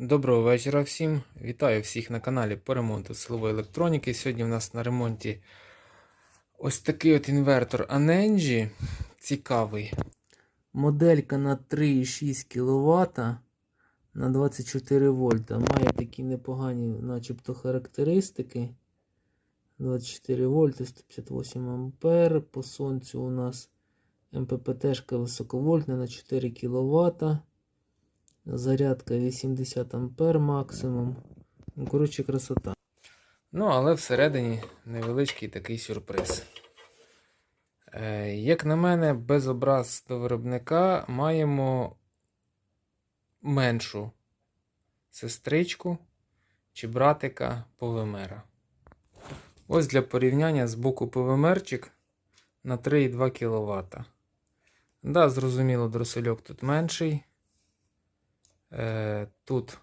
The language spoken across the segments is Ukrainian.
Доброго вечора всім. Вітаю всіх на каналі по ремонту силової електроніки. Сьогодні у нас на ремонті ось такий от інвертор Anenji. Цікавий. Моделька на 3,6 кВт на 24 вольта. Має такі непогані, начебто, характеристики. 24 вольти, 158 ампер. По сонцю у нас МППТ-шка високовольтна на 4 кВт. Зарядка 80 ампер максимум. Ну, коротше, красота. Ну, але всередині невеличкий такий сюрприз. Е, як на мене, без образ до виробника маємо меншу сестричку чи братика ПВМера. Ось для порівняння з боку ПВМерчик на 3,2 кВт. Да, зрозуміло, дросельок тут менший. Е, Тут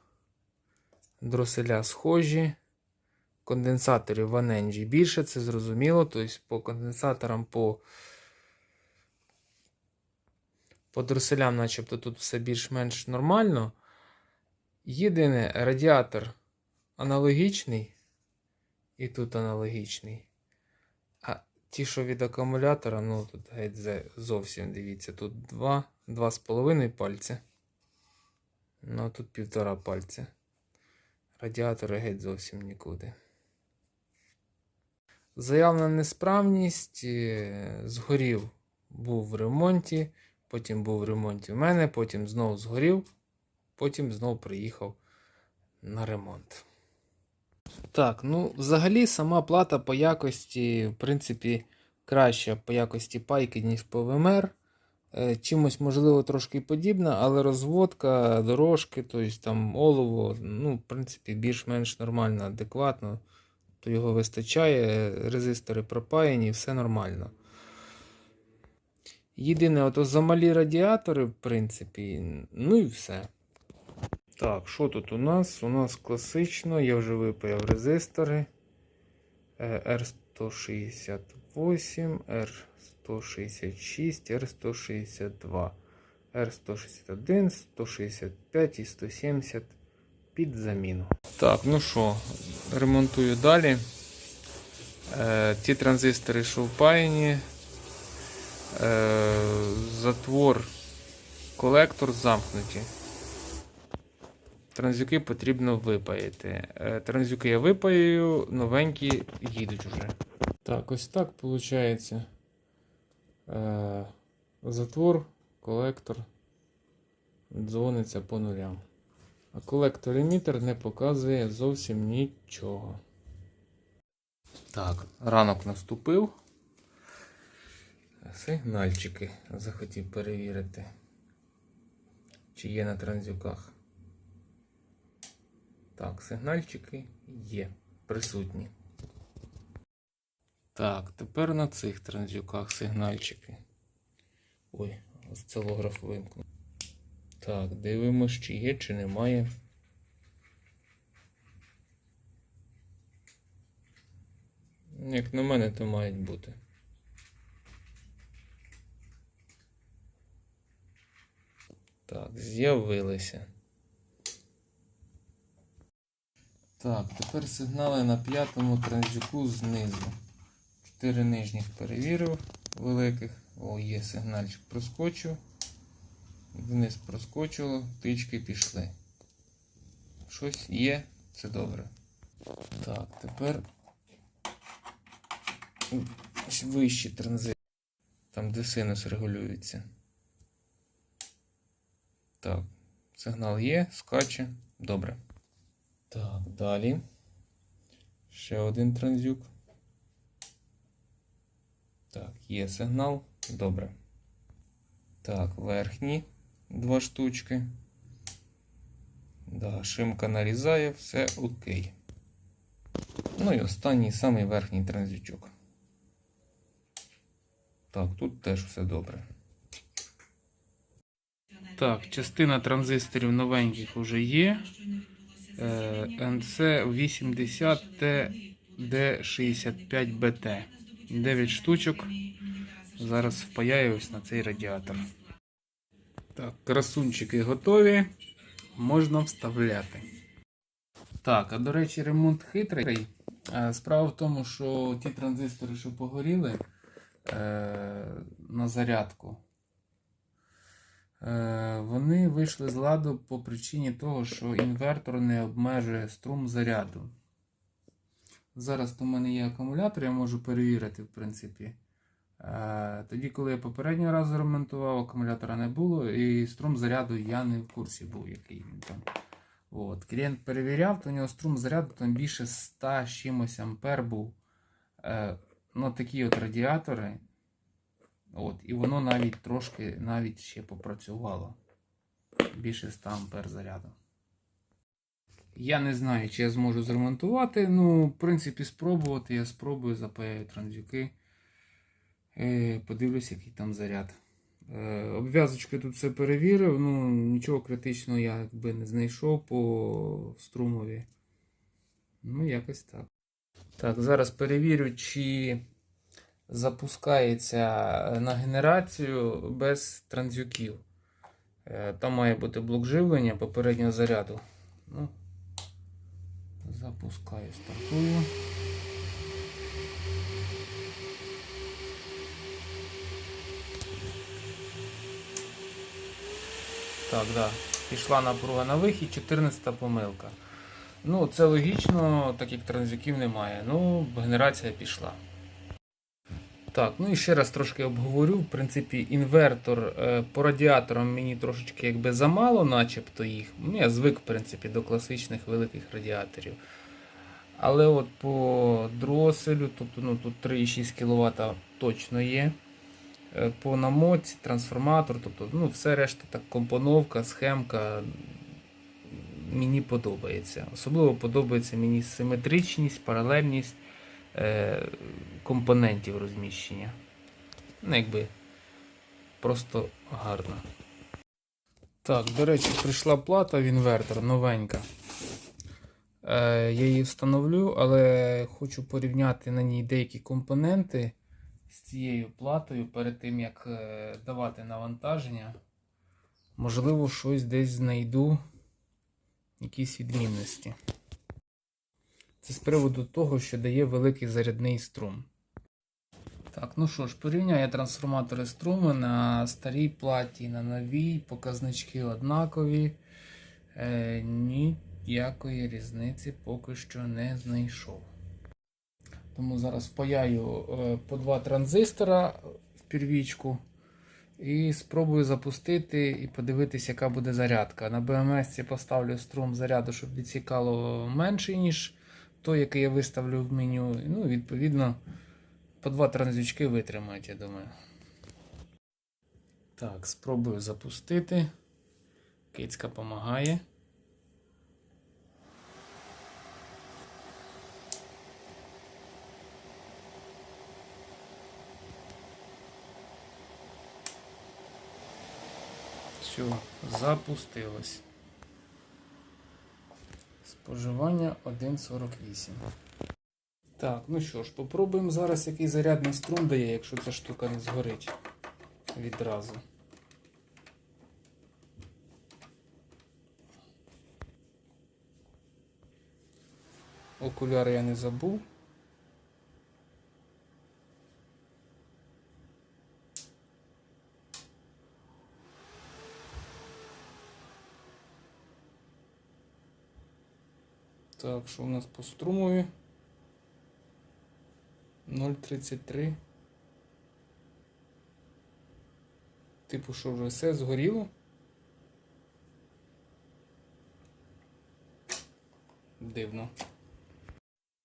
дроселя схожі. Конденсаторів в Anenji більше, це зрозуміло. Тобто по конденсаторам, по, по дроселям, начебто тут все більш-менш нормально. Єдине, радіатор аналогічний. І тут аналогічний. А ті, що від акумулятора, ну тут геть зовсім дивіться, тут 2, 2,5 пальця. Ну, тут півтора пальця. Радіатори геть зовсім нікуди. Заявлена несправність. е, Згорів, був в ремонті, потім був в ремонті в мене, потім знову згорів, потім знову приїхав на ремонт. Так, ну, взагалі, сама плата по якості, в принципі, краща по якості пайки, ніж по ВМР. Е, Чимось, можливо, трошки подібна, але розводка, дорожки, тобто там олово, ну, в принципі, більш-менш нормально, адекватно. То його вистачає, резистори пропаяні, все нормально. Єдине, ото замалі радіатори, в принципі, ну і все. Так, що тут у нас? У нас класично, я вже випаяв резистори. Е, R168, R166, R162, R161, 165 і 170 під заміну. Так, ну що, ремонтую далі. Е, ті транзистори, що впаяні. Е, затвор, колектор замкнуті. Транзюки потрібно випаяти. Е, Транзюки я випаюю, новенькі їдуть вже. Так, ось так виходить. Е, затвор, колектор дзвониться по нулям. А колектор емітер не показує зовсім нічого. Так, ранок наступив. Сигнальчики захотів перевірити, чи є на транзюках. Так, сигнальчики є присутні. Так, тепер на цих транзюках сигнальчики. Ой, осцилограф вимкнув. Так, дивимось, чи є, чи немає. Як на мене, то мають бути. Так, з'явилися. Так, тепер сигнали на п'ятому транзюку знизу. Чотири нижніх перевірив великих. О, є сигнальчик проскочив. Вниз проскочило, тички пішли. Щось є, це добре. Так, тепер вищі транзити. Там, де синус регулюється. Так, сигнал є, скаче. Добре. Так, далі. Ще один транзюк. Так, є сигнал. Добре. Так, верхні два штучки. Да, шимка нарізає, все окей. Ну і останній самий верхній транзючок. Так, тут теж все добре. Так, частина транзисторів новеньких вже є. NC 80 D65 BT. 9 штучок. Зараз впаяю на цей радіатор. Так, красунчики готові. можна вставляти. Так, а до речі, ремонт хитрий. Е, Справа в тому, що ті транзистори, що погоріли е, на зарядку, е, вони вийшли з ладу по причині того, що інвертор не обмежує струм заряду. Зараз у мене є акумулятор, я можу перевірити, в принципі. Е, Тоді, коли я попередній раз ремонтував, акумулятора не було, і струм заряду я не в курсі був, який він там. От. Клієнт перевіряв, то у нього струм заряду там більше 100 з чимось ампер був. Ну, такі от радіатори. От, і воно навіть трошки навіть ще попрацювало. Більше 100 ампер заряду. Я не знаю, чи я зможу зремонтувати. Ну, в принципі, спробувати. Я спробую, запаяю транзюки. Е, подивлюсь, який там заряд. Е, обв'язочкою тут все перевірив. Ну, нічого критичного я якби не знайшов по струмові. Ну, якось так. Так, зараз перевірю, чи запускається на генерацію без транзюків. Е, Там має бути блок живлення попереднього заряду. Ну, запускаю, стартую. Так, да. Пішла напруга на вихід, 14 помилка. Ну, це логічно, так як транзитів немає. Ну, генерація пішла. Так, ну і ще раз трошки обговорю. В принципі, інвертор е, по радіаторам мені трошечки якби замало, начебто їх. Ну, я звик, в принципі, до класичних великих радіаторів. Але от по дроселю, тобто ну, тут 3,6 кВт точно є. Е, По намотці, трансформатор, тобто ну, все решта так компоновка, схемка мені подобається. Особливо подобається мені симетричність, паралельність е, компонентів розміщення. Ну, якби просто гарно. Так, до речі, прийшла плата в інвертор новенька. Е, я її встановлю, але хочу порівняти на ній деякі компоненти з цією платою перед тим, як е, давати навантаження. Можливо, щось десь знайду, якісь відмінності. Це з приводу того, що дає великий зарядний струм. Так, ну що ж, порівняю трансформатори струму на старій платі, на новій, показнички однакові. Е, ніякої різниці поки що не знайшов. Тому зараз впаяю е, по два транзистора в первічку і спробую запустити і подивитися, яка буде зарядка. На BMS поставлю струм заряду, щоб відсікало менший, ніж той, який я виставлю в меню. Ну, відповідно, по два транзючки витримають, я думаю. Так, спробую запустити. Кицька допомагає. Все, запустилось. Споживання 1,48. Так, ну що ж, попробуємо зараз, який зарядний струм дає, якщо ця штука не згорить відразу. Окуляри я не забув. Так, що у нас по струмові? 0,33. Типу, що вже все згоріло? Дивно.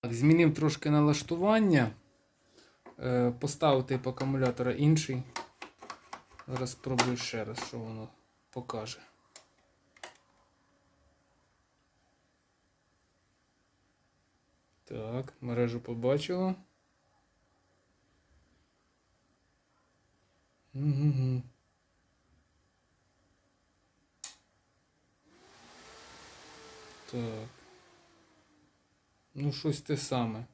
Так, змінив трошки налаштування. Е, поставив тип акумулятора інший. Зараз спробую ще раз, що воно покаже. Так, мережу побачила. Угу. Так. Ну, щось те саме.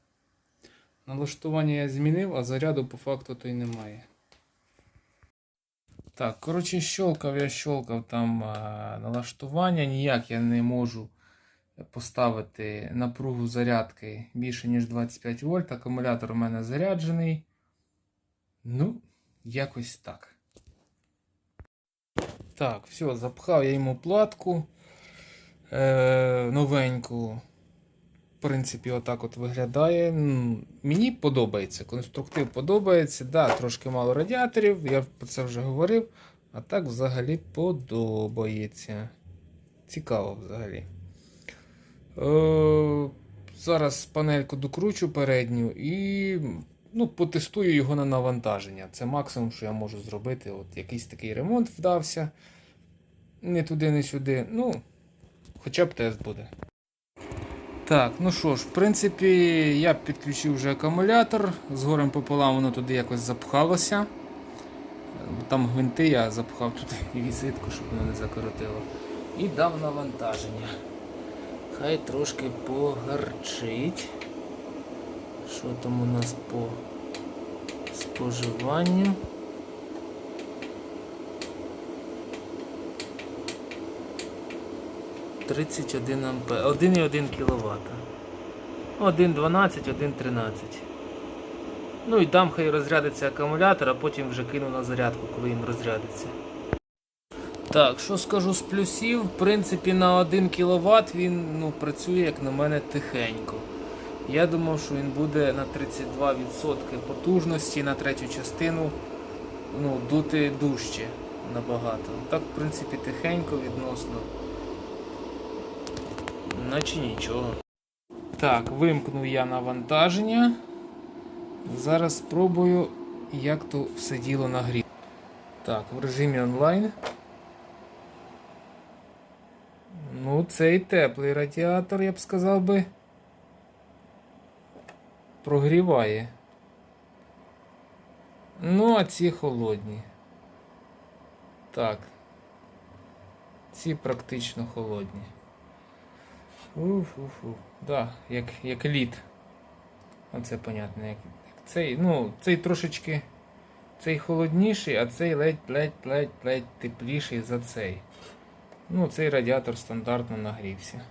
Налаштування я змінив, а заряду по факту то й немає. Так, коротше, щолкав, я щолкав там а, налаштування. Ніяк я не можу поставити напругу зарядки більше, ніж 25 вольт. Акумулятор у мене заряджений. Ну, якось так. Так, все, запхав я йому платку е, новеньку. В принципі, отак от виглядає. Мені подобається. Конструктив подобається. Да, трошки мало радіаторів, я про це вже говорив. А так взагалі подобається. Цікаво взагалі. Е, зараз панельку докручу передню і ну, потестую його на навантаження. Це максимум, що я можу зробити. От якийсь такий ремонт вдався. Не туди, не сюди. Ну, хоча б тест буде. Так, ну що ж, в принципі, я підключив вже акумулятор. З горем пополам воно туди якось запхалося. Там гвинти я запхав туди візитку, щоб воно не закоротило. І дав навантаження. Хай трошки погарчить. Що там у нас по споживанню? Тридцять один ампер. 1,1 кВт. 1,12, 1,13. Ну і дам хай розрядиться акумулятор, а потім вже кину на зарядку, коли він розрядиться. Так, що скажу з плюсів, в принципі, на 1 кВт він ну, працює, як на мене, тихенько. Я думав, що він буде на 32% потужності на третю частину ну, дути дужче набагато. Так, в принципі, тихенько відносно. Наче нічого. Так, вимкнув я навантаження. Зараз спробую, як то все діло нагріти. Так, в режимі онлайн. Ну, цей теплий радіатор, я б сказав би, прогріває. Ну, а ці холодні. Так. Ці практично холодні. Уф-уф-уф. Да, як, як лід. Оце понятно, як, як цей. Ну, цей трошечки. Цей холодніший, а цей ледь-ледь-ледь-ледь тепліший за цей. Ну, цей радіатор стандартно нагрівся.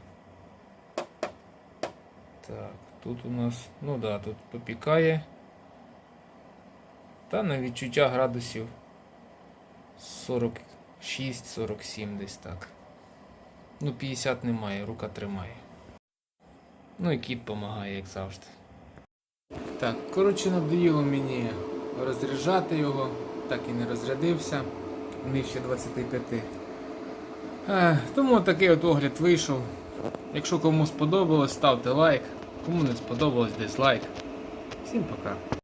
Так, тут у нас, ну да, тут попікає. Та на відчуття градусів 46-47 десь так. Ну, 50 немає, рука тримає. Ну і кіт допомагає, як завжди. Так, коротше, надоїло мені розряджати його, так і не розрядився. Нижче 25. Е, тому такий от огляд вийшов. Якщо кому сподобалось, ставте лайк. Кому не сподобалось, дизлайк. Всім пока.